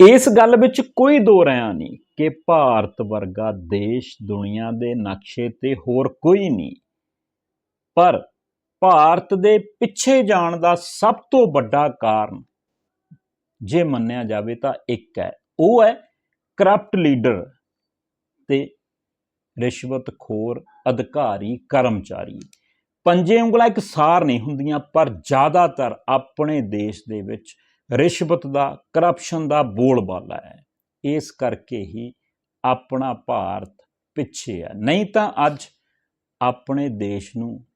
ਇਸ ਗੱਲ ਵਿੱਚ ਕੋਈ ਦੋ ਰਾਇ ਨਹੀਂ ਕਿ ਭਾਰਤ ਵਰਗਾ ਦੇਸ਼ ਦੁਨੀਆ ਦੇ ਨਕਸ਼ੇ ਤੇ ਹੋਰ ਕੋਈ ਨਹੀਂ। ਪਰ ਭਾਰਤ ਦੇ ਪਿੱਛੇ ਜਾਣ ਦਾ ਸਭ ਤੋਂ ਵੱਡਾ ਕਾਰਨ ਜੇ ਮੰਨਿਆ ਜਾਵੇ ਤਾਂ ਇੱਕ ਹੈ, ਉਹ ਹੈ ਕਰਪਟ ਲੀਡਰ ਤੇ ਰਿਸ਼ਵਤਖੋਰ ਅਧਿਕਾਰੀ, ਕਰਮਚਾਰੀ। ਪੰਜੇ ਉਂਗਲਾਂ ਇੱਕ ਸਾਰ ਨਹੀਂ ਹੁੰਦੀਆਂ, ਪਰ ਜ਼ਿਆਦਾਤਰ ਆਪਣੇ ਦੇਸ਼ ਦੇ ਵਿੱਚ ਰਿਸ਼ਵਤ ਦਾ ਕਰਪਸ਼ਨ ਦਾ ਬੋਲਬਾਲਾ ਹੈ। ਇਸ ਕਰਕੇ ਹੀ ਆਪਣਾ ਭਾਰਤ ਪਿੱਛੇ ਹੈ। ਨਹੀਂ ਤਾਂ ਅੱਜ ਆਪਣੇ ਦੇਸ਼ ਨੂੰ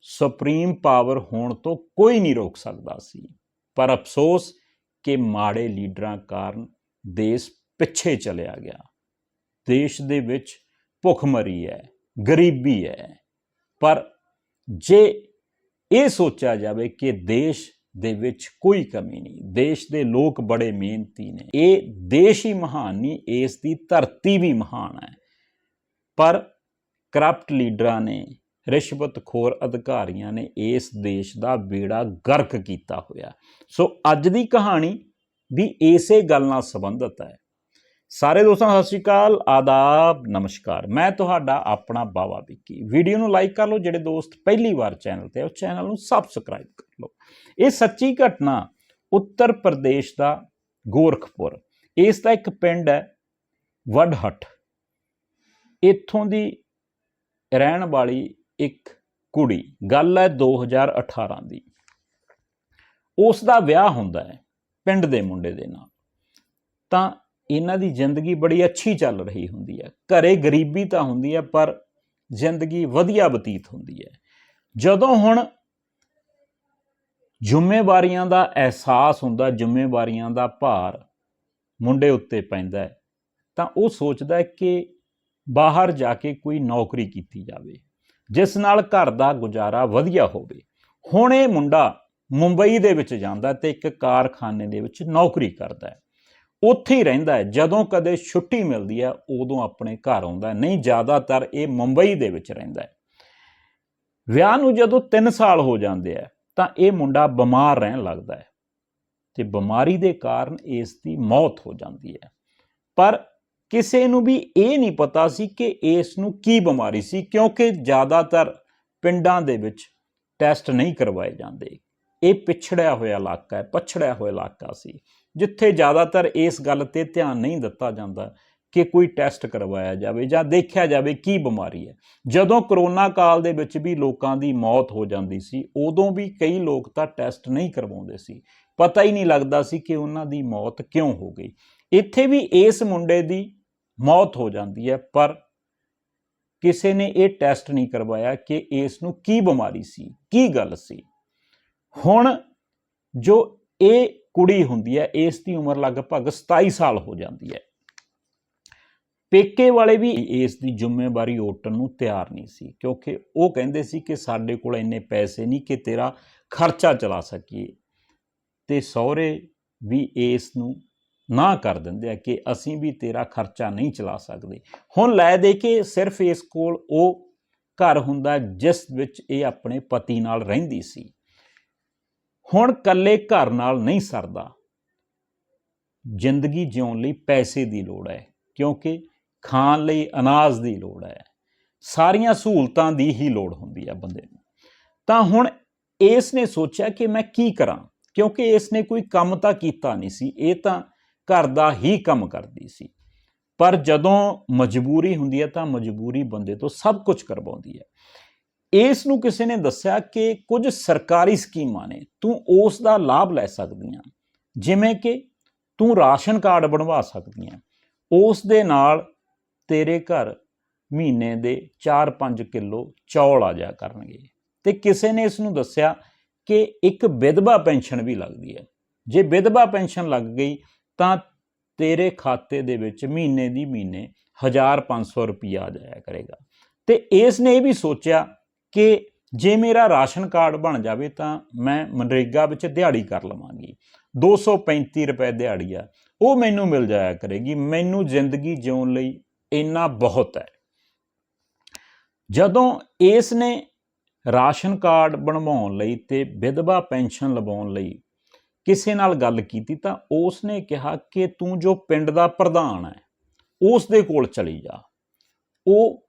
ਸੁਪਰੀਮ ਪਾਵਰ ਹੋਣ ਤੋਂ ਕੋਈ ਨਹੀਂ ਰੋਕ ਸਕਦਾ ਸੀ। ਪਰ ਅਫਸੋਸ ਕਿ ਮਾੜੇ ਲੀਡਰਾਂ ਕਾਰਨ ਦੇਸ਼ ਪਿੱਛੇ ਚਲਿਆ ਗਿਆ। ਦੇਸ਼ ਦੇ ਵਿੱਚ ਭੁੱਖਮਰੀ ਹੈ, ਗਰੀਬੀ ਹੈ। ਪਰ ਜੇ ਇਹ ਸੋਚਿਆ ਜਾਵੇ ਕਿ ਦੇਸ਼ ਦੇ ਵਿੱਚ ਕੋਈ ਕਮੀ ਨਹੀਂ। ਦੇਸ਼ ਦੇ ਲੋਕ ਬੜੇ ਮਿਹਨਤੀ ਨੇ। ਇਹ ਦੇਸ਼ ਹੀ ਮਹਾਨ ਨਹੀਂ ਇਸ ਦੀ ਧਰਤੀ ਵੀ ਮਹਾਨ ਹੈ। ਪਰ ਕਰਪਟ ਲੀਡਰਾਂ ਨੇ ਰਿਸ਼ਵਤਖੋਰ ਅਧਿਕਾਰੀਆਂ ਨੇ ਇਸ ਦੇਸ਼ ਦਾ ਬੇੜਾ ਗਰਕ ਕੀਤਾ ਹੋਇਆ। ਸੋ ਅੱਜ ਦੀ ਕਹਾਣੀ ਵੀ ਇਸੇ ਗੱਲ ਨਾਲ ਸੰਬੰਧਿਤ ਹੈ। ਸਾਰੇ ਦੋਸਤਾਂ ਸਤਿ ਸ਼੍ਰੀ ਅਕਾਲ ਆਦਾਬ ਨਮਸਕਾਰ। ਮੈਂ ਤੁਹਾਡਾ ਆਪਣਾ ਬਾਵਾ ਵਿੱਕੀ। ਵੀਡੀਓ ਨੂੰ ਲਾਈਕ ਕਰ ਲਓ ਜਿਹੜੇ ਦੋਸਤ ਪਹਿਲੀ ਵਾਰ ਚੈਨਲ ਤੇ ਆ, ਉਹ ਚੈਨਲ ਨੂੰ ਸਬਸਕ੍ਰਾਈਬ ਕਰ ਲਓ। ਇਹ ਸੱਚੀ ਘਟਨਾ ਉੱਤਰ ਪ੍ਰਦੇਸ਼ ਦਾ ਗੋਰਖਪੁਰ। ਇਸ ਦਾ ਇੱਕ ਪਿੰਡ ਹੈ ਵਡਹਟ ਇੱਥੋਂ ਦੀ ਰਹਿਣ ਵਾਲੀ ਇੱਕ ਕੁੜੀ। ਗੱਲ ਹੈ 2018 ਦੀ। ਉਸ ਦਾ ਵਿਆਹ ਹੁੰਦਾ ਹੈ ਪਿੰਡ ਦੇ ਮੁੰਡੇ ਦੇ ਨਾਲ। ਤਾਂ ਇਹਨਾਂ ਦੀ ਜ਼ਿੰਦਗੀ ਬੜੀ ਅੱਛੀ ਚੱਲ ਰਹੀ ਹੁੰਦੀ ਹੈ। ਘਰੇ ਗਰੀਬੀ ਤਾਂ ਹੁੰਦੀ ਹੈ, ਪਰ ਜ਼ਿੰਦਗੀ ਵਧੀਆ ਬਤੀਤ ਹੁੰਦੀ ਹੈ। ਜਦੋਂ ਹੁਣ ਜ਼ਿੰਮੇਵਾਰੀਆਂ ਦਾ ਅਹਿਸਾਸ ਹੁੰਦਾ, ਜ਼ਿੰਮੇਵਾਰੀਆਂ ਦਾ ਭਾਰ ਮੁੰਡੇ ਉੱਤੇ ਪੈਂਦਾ ਹੈ, ਤਾਂ ਉਹ ਸੋਚਦਾ ਹੈ ਕਿ ਬਾਹਰ ਜਾ ਕੇ ਕੋਈ ਨੌਕਰੀ ਕੀਤੀ ਜਾਵੇ, ਜਿਸ ਨਾਲ ਘਰ ਦਾ ਗੁਜ਼ਾਰਾ ਵਧੀਆ ਹੋਵੇ। ਹੁਣ ਇਹ ਮੁੰਡਾ ਮੁੰਬਈ ਦੇ ਵਿੱਚ ਜਾਂਦਾ ਤੇ ਇੱਕ ਕਾਰਖਾਨੇ ਦੇ ਵਿੱਚ ਨੌਕਰੀ ਕਰਦਾ ਹੈ। ਉੱਥੇ ਹੀ ਰਹਿੰਦਾ ਹੈ, ਜਦੋਂ ਕਦੇ ਛੁੱਟੀ ਮਿਲਦੀ ਹੈ, ਉਦੋਂ ਆਪਣੇ ਘਰ ਆਉਂਦਾ ਹੈ। ਨਹੀਂ, ਜ਼ਿਆਦਾਤਰ ਇਹ ਮੁੰਬਈ ਦੇ ਵਿੱਚ ਰਹਿੰਦਾ ਹੈ। ਵਿਆਹ ਨੂੰ ਜਦੋਂ 3 ਸਾਲ ਹੋ ਜਾਂਦੇ ਆ ਤਾਂ ਇਹ ਮੁੰਡਾ ਬਿਮਾਰ ਰਹਿਣ ਲੱਗਦਾ ਹੈ ਤੇ ਬਿਮਾਰੀ ਦੇ ਕਾਰਨ ਇਸ ਦੀ ਮੌਤ ਹੋ ਜਾਂਦੀ ਹੈ। ਪਰ ਕਿਸੇ ਨੂੰ ਵੀ ਇਹ ਨਹੀਂ ਪਤਾ ਸੀ ਕਿ ਇਸ ਨੂੰ ਕੀ ਬਿਮਾਰੀ ਸੀ, ਕਿਉਂਕਿ ਜ਼ਿਆਦਾਤਰ ਪਿੰਡਾਂ ਦੇ ਵਿੱਚ ਟੈਸਟ ਨਹੀਂ ਕਰਵਾਏ ਜਾਂਦੇ। ਇਹ ਪਿਛੜਿਆ ਹੋਇਆ ਇਲਾਕਾ ਹੈ, ਪਛੜਿਆ ਹੋਇਆ ਇਲਾਕਾ ਸੀ, ਜਿੱਥੇ ਜ਼ਿਆਦਾਤਰ ਇਸ ਗੱਲ ਤੇ ਧਿਆਨ ਨਹੀਂ ਦਿੱਤਾ ਜਾਂਦਾ ਕਿ ਕੋਈ ਟੈਸਟ ਕਰਵਾਇਆ ਜਾਵੇ ਜਾਂ ਦੇਖਿਆ ਜਾਵੇ ਕੀ ਬਿਮਾਰੀ ਹੈ। ਜਦੋਂ ਕਰੋਨਾ ਕਾਲ ਦੇ ਵਿੱਚ ਵੀ ਲੋਕਾਂ ਦੀ ਮੌਤ ਹੋ ਜਾਂਦੀ ਸੀ, ਉਦੋਂ ਵੀ ਕਈ ਲੋਕ ਤਾਂ ਟੈਸਟ ਨਹੀਂ ਕਰਵਾਉਂਦੇ ਸੀ। ਪਤਾ ਹੀ ਨਹੀਂ ਲੱਗਦਾ ਸੀ ਕਿ ਉਹਨਾਂ ਦੀ ਮੌਤ ਕਿਉਂ ਹੋ ਗਈ। ਇੱਥੇ ਵੀ ਇਸ ਮੁੰਡੇ ਦੀ ਮੌਤ ਹੋ ਜਾਂਦੀ ਹੈ, ਪਰ ਕਿਸੇ ਨੇ ਇਹ ਟੈਸਟ ਨਹੀਂ ਕਰਵਾਇਆ ਕਿ ਇਸ ਨੂੰ ਕੀ ਬਿਮਾਰੀ ਸੀ, ਕੀ ਗੱਲ ਸੀ। ਹੁਣ ਜੋ ਇਹ ਕੁੜੀ ਹੁੰਦੀ ਹੈ, ਇਸ ਦੀ ਉਮਰ ਲਗਭਗ 27 ਸਾਲ ਹੋ ਜਾਂਦੀ ਹੈ। ਪੇਕੇ ਵਾਲੇ ਵੀ ਇਸ ਦੀ ਜ਼ਿੰਮੇਵਾਰੀ ਓਟਣ ਨੂੰ ਤਿਆਰ ਨਹੀਂ ਸੀ, ਕਿਉਂਕਿ ਉਹ ਕਹਿੰਦੇ ਸੀ ਕਿ ਸਾਡੇ ਕੋਲ ਇੰਨੇ ਪੈਸੇ ਨਹੀਂ ਕਿ ਤੇਰਾ ਖਰਚਾ ਚਲਾ ਸਕੀਏ। ਤੇ ਸਹੁਰੇ ਵੀ ਇਸ ਨੂੰ ਨਾ ਕਰ ਦਿੰਦੇ ਆ ਕਿ ਅਸੀਂ ਵੀ ਤੇਰਾ ਖਰਚਾ ਨਹੀਂ ਚਲਾ ਸਕਦੇ। ਹੁਣ ਲੈ ਦੇ ਕੇ ਸਿਰਫ ਇਸ ਕੋਲ ਉਹ ਘਰ ਹੁੰਦਾ ਜਿਸ ਵਿੱਚ ਇਹ ਆਪਣੇ ਪਤੀ ਨਾਲ ਰਹਿੰਦੀ ਸੀ। ਹੁਣ ਇਕੱਲੇ ਘਰ ਨਾਲ ਨਹੀਂ ਸਰਦਾ। ਜ਼ਿੰਦਗੀ ਜਿਉਣ ਲਈ ਪੈਸੇ ਦੀ ਲੋੜ ਹੈ, ਕਿਉਂਕਿ ਖਾਣ ਲਈ ਅਨਾਜ ਦੀ ਲੋੜ ਹੈ। ਸਾਰੀਆਂ ਸਹੂਲਤਾਂ ਦੀ ਹੀ ਲੋੜ ਹੁੰਦੀ ਹੈ ਬੰਦੇ ਨੂੰ। ਤਾਂ ਹੁਣ ਇਸ ਨੇ ਸੋਚਿਆ ਕਿ ਮੈਂ ਕੀ ਕਰਾਂ, ਕਿਉਂਕਿ ਇਸ ਨੇ ਕੋਈ ਕੰਮ ਤਾਂ ਕੀਤਾ ਨਹੀਂ ਸੀ, ਇਹ ਤਾਂ ਘਰ ਦਾ ਹੀ ਕੰਮ ਕਰਦੀ ਸੀ। ਪਰ ਜਦੋਂ ਮਜਬੂਰੀ ਹੁੰਦੀ ਹੈ ਤਾਂ ਮਜਬੂਰੀ ਬੰਦੇ ਤੋਂ ਸਭ ਕੁਝ ਕਰਵਾਉਂਦੀ ਹੈ। ਇਸ ਨੂੰ ਕਿਸੇ ਨੇ ਦੱਸਿਆ ਕਿ ਕੁਝ ਸਰਕਾਰੀ ਸਕੀਮਾਂ ਨੇ, ਤੂੰ ਉਸ ਦਾ ਲਾਭ ਲੈ ਸਕਦੀ ਆ ਜਿਵੇਂ ਕਿ ਤੂੰ ਰਾਸ਼ਨ ਕਾਰਡ ਬਣਵਾ ਸਕਦੀ ਆ ਉਸ ਦੇ ਨਾਲ ਤੇਰੇ ਘਰ ਮਹੀਨੇ ਦੇ 4-5 ਕਿਲੋ ਚੌਲ ਆ ਜਾ ਕਰਨਗੇ। ਤੇ ਕਿਸੇ ਨੇ ਇਸ ਨੂੰ ਦੱਸਿਆ ਕਿ ਇੱਕ ਵਿਧਵਾ ਪੈਨਸ਼ਨ ਵੀ ਲੱਗਦੀ ਹੈ। ਜੇ ਵਿਧਵਾ ਪੈਨਸ਼ਨ ਲੱਗ ਗਈ ਤਾਂ ਤੇਰੇ ਖਾਤੇ ਦੇ ਵਿੱਚ ਮਹੀਨੇ ਦੀ ਮਹੀਨੇ 1500 ਰੁਪਿਆ ਆ ਜਾਇਆ ਕਰੇਗਾ। ਤੇ ਇਸ ਨੇ ਇਹ ਵੀ ਸੋਚਿਆ ਕਿ ਜੇ ਮੇਰਾ ਰਾਸ਼ਨ ਕਾਰਡ ਬਣ ਜਾਵੇ ਤਾਂ ਮੈਂ ਮਨਰੇਗਾ ਵਿੱਚ ਦਿਹਾੜੀ ਕਰ ਲਵਾਂਗੀ। 235 ਰੁਪਏ ਦਿਹਾੜੀ ਆ। ਉਹ ਮੈਨੂੰ ਮਿਲ ਜਾਇਆ ਕਰੇਗੀ। ਮੈਨੂੰ ਜ਼ਿੰਦਗੀ ਜਿਉਣ ਲਈ ਇੰਨਾ ਬਹੁਤ ਹੈ। ਜਦੋਂ ਇਸ ਨੇ ਰਾਸ਼ਨ ਕਾਰਡ ਬਣਵਾਉਣ ਲਈ ਤੇ ਵਿਧਵਾ ਪੈਨਸ਼ਨ ਲਵਾਉਣ ਲਈ ਕਿਸੇ ਨਾਲ ਗੱਲ ਕੀਤੀ ਤਾਂ ਉਸ ਨੇ ਕਿਹਾ ਕਿ ਤੂੰ ਜੋ ਪਿੰਡ ਦਾ ਪ੍ਰਧਾਨ ਹੈ, ਉਸ ਦੇ ਕੋਲ ਚਲੀ ਜਾ। ਉਹ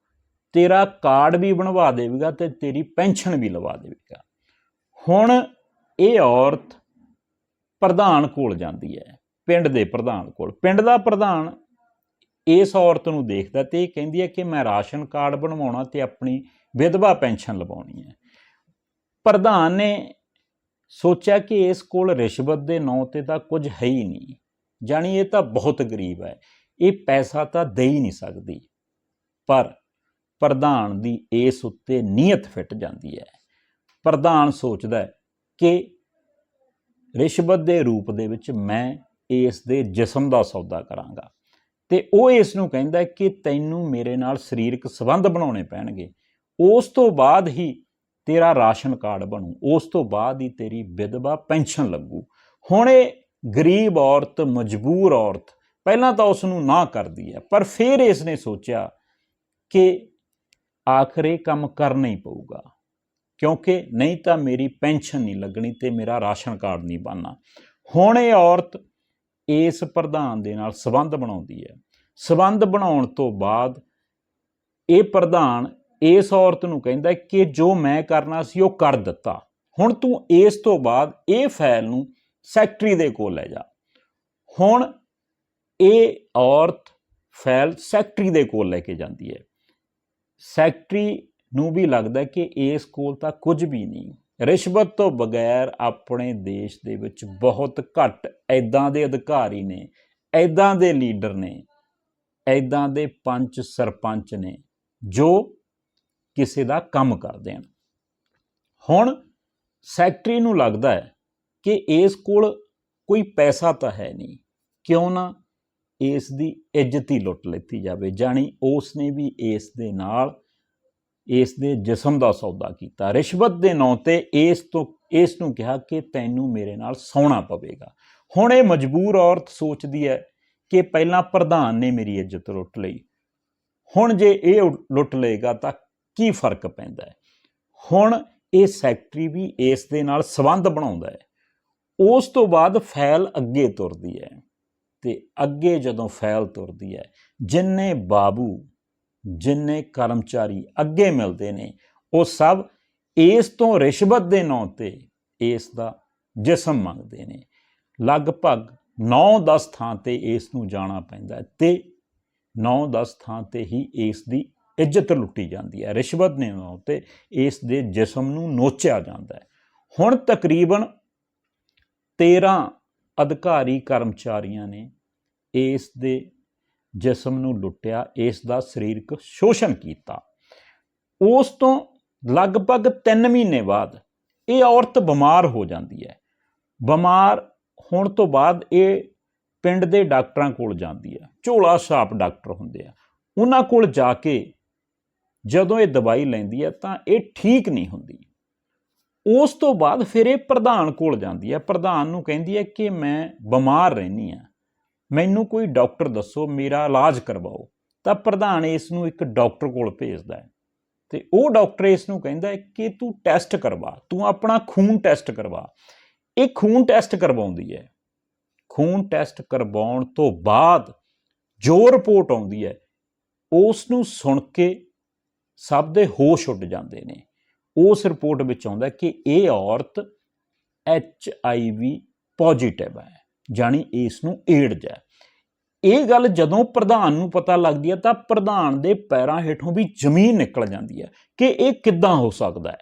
ਤੇਰਾ ਕਾਰਡ ਵੀ ਬਣਵਾ ਦੇਵੇਗਾ ਤੇ ਤੇਰੀ ਪੈਨਸ਼ਨ ਵੀ ਲਵਾ ਦੇਵੇਗਾ। ਹੁਣ ਇਹ ਔਰਤ ਪ੍ਰਧਾਨ ਕੋਲ ਜਾਂਦੀ ਹੈ, ਪਿੰਡ ਦੇ ਪ੍ਰਧਾਨ ਕੋਲ। ਪਿੰਡ ਦਾ ਪ੍ਰਧਾਨ ਇਸ ਔਰਤ ਨੂੰ ਦੇਖਦਾ ਤੇ ਇਹ ਕਹਿੰਦੀ ਹੈ ਕਿ ਮੈਂ ਰਾਸ਼ਨ ਕਾਰਡ ਬਣਵਾਉਣਾ ਤੇ ਆਪਣੀ ਵਿਧਵਾ ਪੈਨਸ਼ਨ ਲਵਾਉਣੀ ਹੈ। ਪ੍ਰਧਾਨ ਨੇ ਸੋਚਿਆ ਕਿ ਇਸ ਕੋਲ ਰਿਸ਼ਵਤ ਦੇ ਨਾਂ ਤੇ ਤਾਂ ਕੁਝ ਹੈ ਹੀ ਨਹੀਂ, ਜਾਣੀ ਇਹ ਤਾਂ ਬਹੁਤ ਗਰੀਬ ਹੈ, ਇਹ ਪੈਸਾ ਤਾਂ ਦੇ ਹੀ ਨਹੀਂ ਸਕਦੀ। ਪਰ ਪ੍ਰਧਾਨ ਦੀ ਇਸ ਉੱਤੇ ਨੀਅਤ ਫਿੱਟ ਜਾਂਦੀ ਹੈ। ਪ੍ਰਧਾਨ ਸੋਚਦਾ ਹੈ ਕਿ ਰਿਸ਼ਵਤ ਦੇ ਰੂਪ ਦੇ ਵਿੱਚ ਮੈਂ ਇਸ ਦੇ ਜਿਸਮ ਦਾ ਸੌਦਾ ਕਰਾਂਗਾ। ਤੇ ਉਹ ਇਸ ਨੂੰ ਕਹਿੰਦਾ ਕਿ ਤੈਨੂੰ ਮੇਰੇ ਨਾਲ ਸਰੀਰਕ ਸੰਬੰਧ ਬਣਾਉਣੇ ਪੈਣਗੇ। ਉਸ ਤੋਂ ਬਾਅਦ ਹੀ ਤੇਰਾ ਰਾਸ਼ਨ ਕਾਰਡ ਬਣੂ। ਉਸ ਤੋਂ ਬਾਅਦ ਹੀ ਤੇਰੀ ਵਿਧਵਾ ਪੈਨਸ਼ਨ ਲੱਗੂ। ਹੁਣ ਇਹ ਗਰੀਬ ਔਰਤ, ਮਜਬੂਰ ਔਰਤ ਪਹਿਲਾਂ ਤਾਂ ਉਸ ਨੂੰ ਨਾ ਕਰਦੀ ਹੈ, ਪਰ ਫਿਰ ਇਸ ਨੇ ਸੋਚਿਆ ਕਿ ਆਖਰ ਇਹ ਕੰਮ ਕਰਨਾ ਹੀ ਪਊਗਾ। ਕਿਉਂਕਿ ਨਹੀਂ ਤਾਂ ਮੇਰੀ ਪੈਨਸ਼ਨ ਨਹੀਂ ਲੱਗਣੀ ਤੇ ਮੇਰਾ ਰਾਸ਼ਨ ਕਾਰਡ ਨਹੀਂ ਬਣਨਾ। ਹੁਣ ਇਹ ਔਰਤ ਇਸ ਪ੍ਰਧਾਨ ਦੇ ਨਾਲ ਸਬੰਧ ਬਣਾਉਂਦੀ ਹੈ। ਸਬੰਧ ਬਣਾਉਣ ਤੋਂ ਬਾਅਦ ਇਹ ਪ੍ਰਧਾਨ ਇਸ ਔਰਤ ਨੂੰ ਕਹਿੰਦਾ ਕਿ ਜੋ ਮੈਂ ਕਰਨਾ ਸੀ ਉਹ ਕਰ ਦਿੱਤਾ। ਹੁਣ ਤੂੰ ਇਸ ਤੋਂ ਬਾਅਦ ਇਹ ਫਾਈਲ ਨੂੰ ਸੈਕਟਰੀ ਦੇ ਕੋਲ ਲੈ ਜਾ। ਹੁਣ ਇਹ ਔਰਤ ਫਾਈਲ ਸੈਕਟਰੀ ਦੇ ਕੋਲ ਲੈ ਕੇ ਜਾਂਦੀ ਹੈ। ਸੈਕਟਰੀ ਨੂੰ ਵੀ ਲੱਗਦਾ ਕਿ ਇਸ ਕੋਲ ਤਾਂ ਕੁਝ ਵੀ ਨਹੀਂ। ਰਿਸ਼ਵਤ ਤੋਂ ਬਗੈਰ ਆਪਣੇ ਦੇਸ਼ ਦੇ ਵਿੱਚ ਬਹੁਤ ਘੱਟ ਐਦਾਂ ਦੇ ਅਧਿਕਾਰੀ ਨੇ ਐਦਾਂ ਦੇ ਲੀਡਰ ਨੇ ਐਦਾਂ ਦੇ ਪੰਚ ਸਰਪੰਚ ਨੇ ਜੋ ਕਿਸੇ ਦਾ ਕੰਮ ਕਰਦੇ ਹਨ। ਹੁਣ ਸੈਕਟਰੀ ਨੂੰ ਲੱਗਦਾ ਹੈ ਕਿ ਇਸ ਕੋਲ ਕੋਈ ਪੈਸਾ ਤਾਂ ਹੈ ਨਹੀਂ। ਕਿਉਂ ਨਾ ਇਸ ਦੀ ਇੱਜ਼ਤ ਹੀ ਲੁੱਟ ਲੈਤੀ ਜਾਵੇ, ਜਾਣੀ ਉਸ ਨੇ ਵੀ ਇਸ ਦੇ ਨਾਲ ਇਸ ਦੇ ਜਿਸਮ ਦਾ ਸੌਦਾ ਕੀਤਾ। ਰਿਸ਼ਵਤ ਦੇ ਨਾਂ ਤੇ ਇਸ ਤੋਂ, ਇਸ ਨੂੰ ਕਿਹਾ ਕਿ ਤੈਨੂੰ ਮੇਰੇ ਨਾਲ ਸੌਣਾ ਪਵੇਗਾ। ਹੁਣ ਇਹ ਮਜਬੂਰ ਔਰਤ ਸੋਚਦੀ ਹੈ ਕਿ ਪਹਿਲਾਂ ਪ੍ਰਧਾਨ ਨੇ ਮੇਰੀ ਇੱਜ਼ਤ ਲੁੱਟ ਲਈ। ਹੁਣ ਜੇ ਇਹ ਲੁੱਟ ਲਏਗਾ ਤਾਂ ਕੀ ਫ਼ਰਕ ਪੈਂਦਾ ਹੈ? ਹੁਣ ਇਹ ਸੈਕਟਰੀ ਵੀ ਇਸ ਦੇ ਨਾਲ ਸਬੰਧ ਬਣਾਉਂਦਾ ਹੈ। ਉਸ ਤੋਂ ਬਾਅਦ ਫਾਈਲ ਅੱਗੇ ਤੁਰਦੀ ਹੈ ਤੇ ਅੱਗੇ ਜਦੋਂ ਫਾਈਲ ਤੁਰਦੀ ਹੈ, ਜਿੰਨੇ ਬਾਬੂ ਜਿੰਨੇ ਕਰਮਚਾਰੀ ਅੱਗੇ ਮਿਲਦੇ ਨੇ, ਉਹ ਸਭ ਇਸ ਤੋਂ ਰਿਸ਼ਵਤ ਦੇ ਨਾਂ ਤੇ ਇਸ ਦਾ ਜਿਸਮ ਮੰਗਦੇ ਨੇ। ਲਗਭਗ 9-10 ਥਾਂ ਤੇ ਇਸ ਨੂੰ ਜਾਣਾ ਪੈਂਦਾ ਹੈ ਤੇ 9-10 ਥਾਂ ਤੇ ਹੀ ਇਸ ਦੀ ਇੱਜ਼ਤ ਲੁੱਟੀ ਜਾਂਦੀ ਹੈ। ਰਿਸ਼ਵਤ ਦੇ ਨਾਂ ਤੇ ਇਸ ਦੇ ਜਿਸਮ ਨੂੰ ਨੋਚਿਆ ਜਾਂਦਾ ਹੈ। ਹੁਣ ਤਕਰੀਬਨ 13 ਅਧਿਕਾਰੀ ਕਰਮਚਾਰੀਆਂ ਨੇ ਇਸ ਦੇ ਜਿਸਮ ਨੂੰ ਲੁੱਟਿਆ, ਇਸ ਦਾ ਸਰੀਰਕ ਸ਼ੋਸ਼ਣ ਕੀਤਾ। ਉਸ ਤੋਂ ਲਗਭਗ 3 ਮਹੀਨੇ ਬਾਅਦ ਇਹ ਔਰਤ ਬਿਮਾਰ ਹੋ ਜਾਂਦੀ ਹੈ। ਬਿਮਾਰ ਹੋਣ ਤੋਂ ਬਾਅਦ ਇਹ ਪਿੰਡ ਦੇ ਡਾਕਟਰਾਂ ਕੋਲ ਜਾਂਦੀ ਹੈ। ਝੋਲਾ ਛਾਪ ਡਾਕਟਰ ਹੁੰਦੇ ਆ। ਉਹਨਾਂ ਕੋਲ ਜਾ ਕੇ ਜਦੋਂ ਇਹ ਦਵਾਈ ਲੈਂਦੀ ਹੈ ਤਾਂ ਇਹ ਠੀਕ ਨਹੀਂ ਹੁੰਦੀ। ਉਸ ਤੋਂ ਬਾਅਦ ਫਿਰ ਇਹ ਪ੍ਰਧਾਨ ਕੋਲ ਜਾਂਦੀ ਹੈ। ਪ੍ਰਧਾਨ ਨੂੰ ਕਹਿੰਦੀ ਹੈ ਕਿ ਮੈਂ ਬਿਮਾਰ ਰਹਿੰਦੀ ਆ ਮੈਨੂੰ ਕੋਈ ਡਾਕਟਰ ਦੱਸੋ, ਮੇਰਾ ਇਲਾਜ ਕਰਵਾਓ। ਤਾਂ ਪ੍ਰਧਾਨ ਇਸ ਨੂੰ ਇੱਕ ਡਾਕਟਰ ਕੋਲ ਭੇਜਦਾ ਹੈ। ਤੇ ਉਹ ਡਾਕਟਰ ਇਸ ਨੂੰ ਕਹਿੰਦਾ ਹੈ ਕਿ ਤੂੰ ਟੈਸਟ ਕਰਵਾ, ਤੂੰ ਆਪਣਾ ਖੂਨ ਟੈਸਟ ਕਰਵਾ। ਇਹ ਖੂਨ ਟੈਸਟ ਕਰਵਾਉਂਦੀ ਹੈ। ਖੂਨ ਟੈਸਟ ਕਰਵਾਉਣ ਤੋਂ ਬਾਅਦ ਜੋ ਰਿਪੋਰਟ ਆਉਂਦੀ ਹੈ, ਉਸ ਨੂੰ ਸੁਣ ਕੇ ਸਭ ਦੇ ਹੋਸ਼ ਉੱਡ ਜਾਂਦੇ ਨੇ। ਉਸ ਰਿਪੋਰਟ ਵਿੱਚ ਆਉਂਦਾ ਕਿ ਇਹ ਔਰਤ ਐਚ ਆਈ ਵੀ ਪੋਜ਼ਿਟਿਵ ਹੈ। ਜਾਨੀ ਇਸ ਨੂੰ ਏਡਜ਼ ਹੈ ਇਹ ਗੱਲ ਜਦੋਂ ਪ੍ਰਧਾਨ ਨੂੰ ਪਤਾ ਲੱਗਦੀ ਹੈ ਤਾਂ ਪ੍ਰਧਾਨ ਦੇ ਪੈਰਾਂ ਹੇਠੋਂ ਵੀ ਜ਼ਮੀਨ ਨਿਕਲ ਜਾਂਦੀ ਹੈ ਕਿ ਇਹ ਕਿੱਦਾਂ ਹੋ ਸਕਦਾ ਹੈ।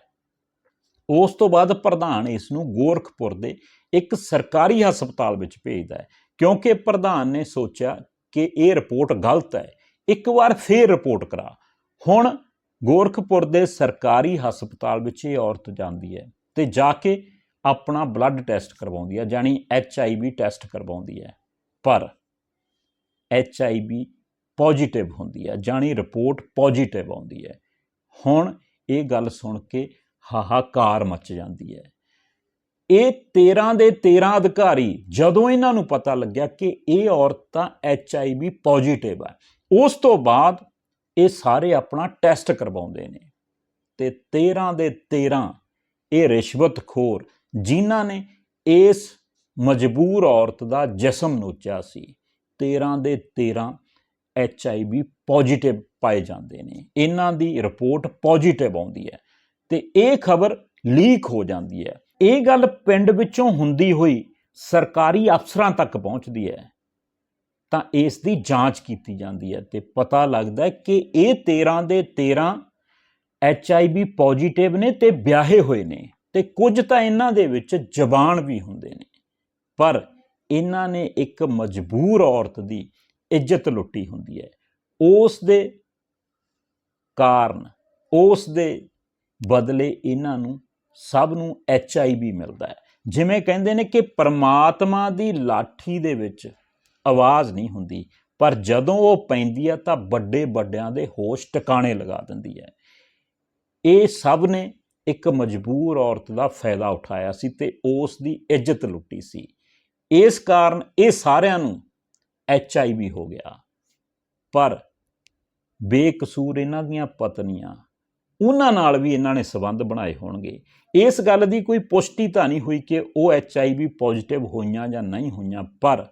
ਉਸ ਤੋਂ ਬਾਅਦ ਪ੍ਰਧਾਨ ਇਸ ਨੂੰ ਗੋਰਖਪੁਰ ਦੇ ਇੱਕ ਸਰਕਾਰੀ ਹਸਪਤਾਲ ਵਿੱਚ ਭੇਜਦਾ ਹੈ, ਕਿਉਂਕਿ ਪ੍ਰਧਾਨ ਨੇ ਸੋਚਿਆ ਕਿ ਇਹ ਰਿਪੋਰਟ ਗਲਤ ਹੈ। ਇੱਕ ਵਾਰ ਫੇਰ ਰਿਪੋਰਟ ਕਰਾ। ਹੁਣ ਗੋਰਖਪੁਰ ਦੇ ਸਰਕਾਰੀ ਹਸਪਤਾਲ ਵਿੱਚ ਇਹ ਔਰਤ ਜਾਂਦੀ ਹੈ ਤੇ ਜਾ ਕੇ ਆਪਣਾ ਬਲੱਡ ਟੈਸਟ ਕਰਵਾਉਂਦੀ ਹੈ ਜਾਨੀ ਐਚ ਆਈ ਵੀ ਟੈਸਟ ਕਰਵਾਉਂਦੀ ਹੈ। ਪਰ ਐਚ ਆਈ ਵੀ ਪੋਜੀਟਿਵ ਹੁੰਦੀ ਹੈ ਜਾਨੀ ਰਿਪੋਰਟ ਪੋਜੀਟਿਵ ਆਉਂਦੀ ਹੈ। ਹੁਣ ਇਹ ਗੱਲ ਸੁਣ ਕੇ ਹਾਹਾਕਾਰ ਮਚ ਜਾਂਦੀ ਹੈ। ਇਹ 13 ਦੇ 13 ਅਧਿਕਾਰੀ, ਜਦੋਂ ਇਹਨਾਂ ਨੂੰ ਪਤਾ ਲੱਗਿਆ ਕਿ ਇਹ ਔਰਤ ਤਾਂ ਐਚ ਆਈ ਵੀ ਪੋਜੀਟਿਵ ਹੈ ਉਸ ਤੋਂ ਬਾਅਦ ਇਹ ਸਾਰੇ ਆਪਣਾ ਟੈਸਟ ਕਰਵਾਉਂਦੇ ਨੇ। ਤੇ 13 ਦੇ 13 ਇਹ ਰਿਸ਼ਵਤਖੋਰ ਜਿਨ੍ਹਾਂ ਨੇ ਇਸ ਮਜਬੂਰ ਔਰਤ ਦਾ ਜਿਸਮ ਨੋਚਿਆ ਸੀ 13 ਦੇ 13 ਐਚ ਆਈ ਵੀ ਪੋਜ਼ਿਟਿਵ ਪਾਏ ਜਾਂਦੇ ਨੇ। ਇਹਨਾਂ ਦੀ ਰਿਪੋਰਟ ਪੋਜ਼ਿਟਿਵ ਆਉਂਦੀ ਹੈ ਤੇ ਇਹ ਖਬਰ ਲੀਕ ਹੋ ਜਾਂਦੀ ਹੈ। ਇਹ ਗੱਲ ਪਿੰਡ ਵਿੱਚੋਂ ਹੁੰਦੀ ਹੋਈ ਸਰਕਾਰੀ ਅਫਸਰਾਂ ਤੱਕ ਪਹੁੰਚਦੀ ਹੈ। ਤਾਂ ਇਸ ਦੀ ਜਾਂਚ ਕੀਤੀ ਜਾਂਦੀ ਹੈ ਤੇ ਪਤਾ ਲੱਗਦਾ ਹੈ ਕਿ ਇਹ 13 ਦੇ 13 ਐਚ ਆਈ ਵੀ ਪੋਜ਼ਿਟਿਵ ਨੇ ਤੇ ਵਿਆਹੇ ਹੋਏ ਨੇ। ਤੇ ਕੁਝ ਤਾਂ ਇਹਨਾਂ ਦੇ ਵਿੱਚ ਜ਼ਬਾਨ ਵੀ ਹੁੰਦੇ ਨੇ। ਪਰ ਇਹਨਾਂ ਨੇ ਇੱਕ ਮਜਬੂਰ ਔਰਤ ਦੀ ਇੱਜ਼ਤ ਲੁੱਟੀ ਹੁੰਦੀ ਹੈ। ਉਸ ਦੇ ਕਾਰਨ, ਉਸ ਦੇ ਬਦਲੇ ਇਹਨਾਂ ਨੂੰ ਸਭ ਨੂੰ ਐਚ ਆਈ ਵੀ ਮਿਲਦਾ ਹੈ। ਜਿਵੇਂ ਕਹਿੰਦੇ ਨੇ ਕਿ ਪਰਮਾਤਮਾ ਦੀ ਲਾਠੀ ਦੇ ਵਿੱਚ ਆਵਾਜ਼ ਨਹੀਂ ਹੁੰਦੀ, ਪਰ ਜਦੋਂ ਉਹ ਪੈਂਦੀ ਹੈ ਤਾਂ ਵੱਡੇ ਵੱਡਿਆਂ ਦੇ ਹੋਸ਼ ਟਿਕਾਣੇ ਲਗਾ ਦਿੰਦੀ ਹੈ। ਇਹ ਸਭ ਨੇ ਇੱਕ ਮਜਬੂਰ ਔਰਤ ਦਾ ਫਾਇਦਾ ਉਠਾਇਆ ਸੀ ਤੇ ਉਸ ਦੀ ਇੱਜ਼ਤ ਲੁੱਟੀ ਸੀ। ਇਸ ਕਾਰਨ ਇਹ ਸਾਰਿਆਂ ਨੂੰ ਐਚ ਆਈ ਵੀ ਹੋ ਗਿਆ। ਪਰ ਬੇਕਸੂਰ ਇਹਨਾਂ ਦੀਆਂ ਪਤਨੀਆਂ, ਉਹਨਾਂ ਨਾਲ ਵੀ ਇਹਨਾਂ ਨੇ ਸਬੰਧ ਬਣਾਏ ਹੋਣਗੇ। ਇਸ ਗੱਲ ਦੀ ਕੋਈ ਪੁਸ਼ਟੀ ਤਾਂ ਨਹੀਂ ਹੋਈ ਕਿ ਉਹ ਐਚ ਆਈ ਵੀ ਪੋਜ਼ਿਟਿਵ ਹੋਈਆਂ ਜਾਂ ਨਹੀਂ ਹੋਈਆਂ, ਪਰ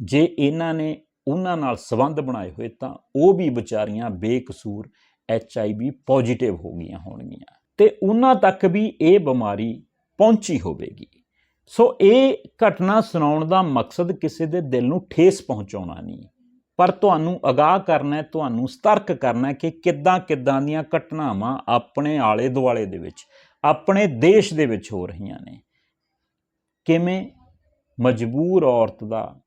ਜੇ ਇਹਨਾਂ ਨੇ ਉਹਨਾਂ ਨਾਲ ਸਬੰਧ ਬਣਾਏ ਹੋਏ ਤਾਂ ਉਹ ਵੀ ਵਿਚਾਰੀਆਂ ਬੇਕਸੂਰ ਐਚ ਆਈ ਵੀ ਪੋਜ਼ਿਟਿਵ ਹੋ ਗਈਆਂ ਹੋਣਗੀਆਂ। ਤੇ ਉਹਨਾਂ ਤੱਕ ਵੀ ਇਹ ਬਿਮਾਰੀ ਪਹੁੰਚੀ ਹੋਵੇਗੀ। ਸੋ ਇਹ ਘਟਨਾ ਸੁਣਾਉਣ ਦਾ ਮਕਸਦ ਕਿਸੇ ਦੇ ਦਿਲ ਨੂੰ ਠੇਸ ਪਹੁੰਚਾਉਣਾ ਨਹੀਂ। ਪਰ ਤੁਹਾਨੂੰ ਅਗਾਹ ਕਰਨਾ ਹੈ, ਤੁਹਾਨੂੰ ਸਤਰਕ ਕਰਨਾ ਹੈ ਕਿ ਕਿੱਦਾਂ ਕਿੱਦਾਂ ਦੀਆਂ ਘਟਨਾਵਾਂ ਆਪਣੇ ਆਲੇ ਦੁਆਲੇ ਦੇ ਵਿੱਚ, ਆਪਣੇ ਦੇਸ਼ ਦੇ ਵਿੱਚ ਹੋ ਰਹੀਆਂ ਨੇ। ਕਿਵੇਂ ਮਜਬੂਰ ਔਰਤ ਦਾ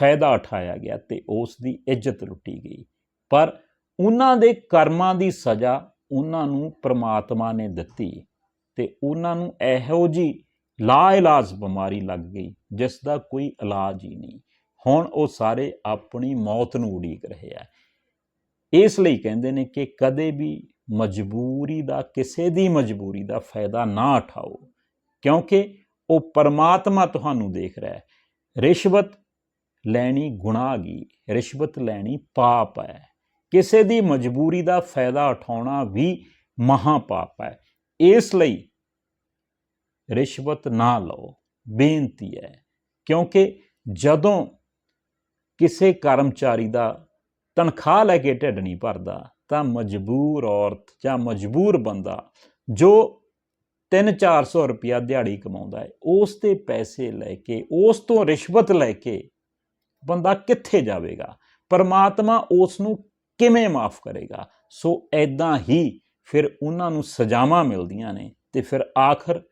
ਫਾਇਦਾ ਉਠਾਇਆ ਗਿਆ ਤੇ ਉਸ ਦੀ ਇੱਜ਼ਤ ਲੁੱਟੀ ਗਈ। ਪਰ ਉਹਨਾਂ ਦੇ ਕਰਮਾਂ ਦੀ ਸਜ਼ਾ ਉਹਨਾਂ ਨੂੰ ਪ੍ਰਮਾਤਮਾ ਨੇ ਦਿੱਤੀ ਤੇ ਉਹਨਾਂ ਨੂੰ ਇਹੋ ਜੀ ਲਾ ਇਲਾਜ ਬਿਮਾਰੀ ਲੱਗ ਗਈ, ਜਿਸ ਦਾ ਕੋਈ ਇਲਾਜ ਹੀ ਨਹੀਂ। ਹੁਣ ਉਹ ਸਾਰੇ ਆਪਣੀ ਮੌਤ ਨੂੰ ਉਡੀਕ ਰਹੇ ਆ। ਇਸ ਲਈ ਕਹਿੰਦੇ ਨੇ ਕਿ ਕਦੇ ਵੀ ਮਜਬੂਰੀ ਦਾ, ਕਿਸੇ ਦੀ ਮਜਬੂਰੀ ਦਾ ਫਾਇਦਾ ਨਾ ਉਠਾਓ, ਕਿਉਂਕਿ ਉਹ ਪਰਮਾਤਮਾ ਤੁਹਾਨੂੰ ਦੇਖ ਰਿਹਾ ਹੈ। ਰਿਸ਼ਵਤ ਲੈਣੀ ਗੁਨਾਹ ਗੀ ਰਿਸ਼ਵਤ ਲੈਣੀ ਪਾਪ ਹੈ। ਕਿਸੇ ਦੀ ਮਜਬੂਰੀ ਦਾ ਫਾਇਦਾ ਉਠਾਉਣਾ ਵੀ ਮਹਾ ਪਾਪ ਹੈ। ਇਸ ਲਈ ਰਿਸ਼ਵਤ ਨਾ ਲਓ, ਬੇਨਤੀ ਹੈ, ਕਿਉਂਕਿ ਜਦੋਂ ਕਿਸੇ ਕਰਮਚਾਰੀ ਦਾ ਤਨਖਾਹ ਲੈ ਕੇ ਢਿੱਡ ਨਹੀਂ ਭਰਦਾ, ਤਾਂ ਮਜਬੂਰ ਔਰਤ ਜਾਂ ਮਜਬੂਰ ਬੰਦਾ ਜੋ 3-400 ਰੁਪਇਆ ਦਿਹਾੜੀ ਕਮਾਉਂਦਾ ਹੈ, ਉਸ ਤੇ ਪੈਸੇ ਲੈ ਕੇ, ਉਸ ਤੋਂ ਰਿਸ਼ਵਤ ਲੈ ਕੇ ਬੰਦਾ ਕਿੱਥੇ ਜਾਵੇਗਾ? ਪਰਮਾਤਮਾ ਉਸ ਨੂੰ ਕਿਵੇਂ ਮਾਫ ਕਰੇਗਾ? ਸੋ ਐਦਾਂ ਹੀ ਫਿਰ ਉਹਨਾਂ ਨੂੰ ਸਜ਼ਾਵਾਂ ਮਿਲਦੀਆਂ ਨੇ ਤੇ ਫਿਰ ਆਖਰ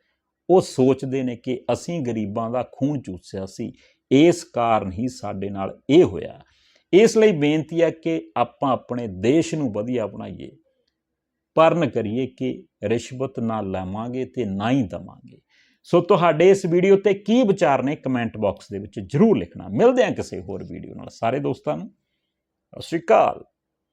ਉਹ ਸੋਚਦੇ ਨੇ ਕਿ ਅਸੀਂ ਗਰੀਬਾਂ ਦਾ ਖੂਨ ਚੂਸਿਆ ਸੀ। ਇਸ ਕਾਰਨ ਹੀ ਸਾਡੇ ਨਾਲ ਇਹ ਹੋਇਆ। ਇਸ ਲਈ ਬੇਨਤੀ ਹੈ ਕਿ ਆਪਾਂ ਆਪਣੇ ਦੇਸ਼ ਨੂੰ ਵਧੀਆ ਬਣਾਈਏ। ਪਰਨ ਕਰੀਏ ਕਿ ਰਿਸ਼ਵਤ ਨਾ ਲਾਵਾਂਗੇ ਤੇ ਨਾ ਹੀ ਦਵਾਂਗੇ। ਸੋ ਤੁਹਾਡੇ ਇਸ ਵੀਡੀਓ ਤੇ ਕੀ ਵਿਚਾਰ ਨੇ ਕਮੈਂਟ ਬਾਕਸ ਦੇ ਵਿੱਚ ਜਰੂਰ ਲਿਖਣਾ। ਮਿਲਦੇ ਹਾਂ ਕਿਸੇ ਹੋਰ ਵੀਡੀਓ ਨਾਲ। ਸਾਰੇ ਦੋਸਤਾਂ ਨੂੰ, ਸਤਿ ਸ਼੍ਰੀ ਅਕਾਲ।